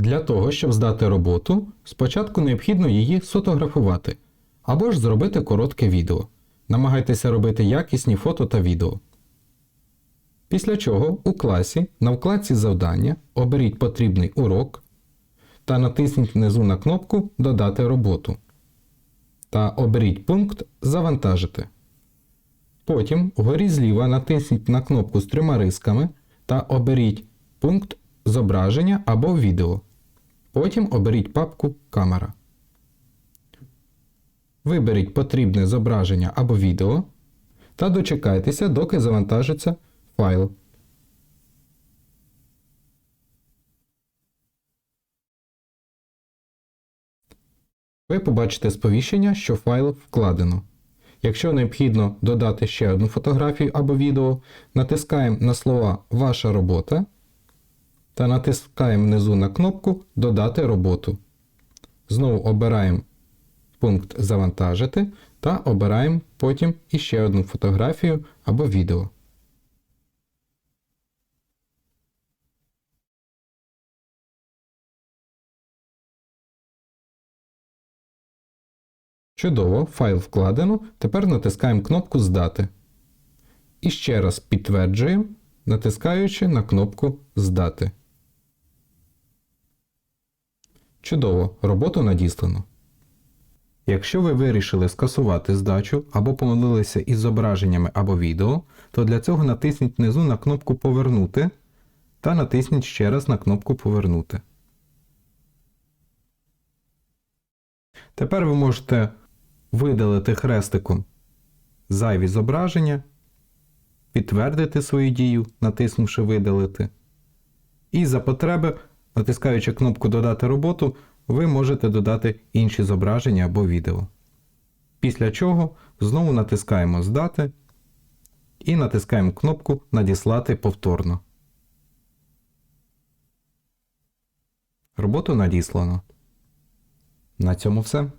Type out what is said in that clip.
Для того, щоб здати роботу, спочатку необхідно її сфотографувати або ж зробити коротке відео. Намагайтеся робити якісні фото та відео. Після чого у класі на вкладці Завдання оберіть потрібний урок та натисніть внизу на кнопку Додати роботу та оберіть пункт Завантажити. Потім вгорі зліва натисніть на кнопку з трьома рисками та оберіть пункт Зображення або відео. Потім оберіть папку Камера. Виберіть потрібне зображення або відео та дочекайтеся, доки завантажиться файл. Ви побачите сповіщення, що файл вкладено. Якщо необхідно додати ще одну фотографію або відео, натискаємо на слова Ваша робота та натискаємо внизу на кнопку Додати роботу. Знову обираємо пункт Завантажити та обираємо потім іще одну фотографію або відео. Чудово, файл вкладено. Тепер натискаємо кнопку Здати. І ще раз підтверджуємо, натискаючи на кнопку Здати. Чудово, роботу надіслано. Якщо ви вирішили скасувати здачу або помилилися із зображеннями або відео, то для цього натисніть внизу на кнопку Повернути та натисніть ще раз на кнопку Повернути. Тепер ви можете видалити хрестиком зайві зображення, підтвердити свою дію, натиснувши Видалити. І за потреби, натискаючи кнопку Додати роботу, ви можете додати інші зображення або відео. Після чого знову натискаємо Здати і натискаємо кнопку Надіслати повторно. Роботу надіслано. На цьому все.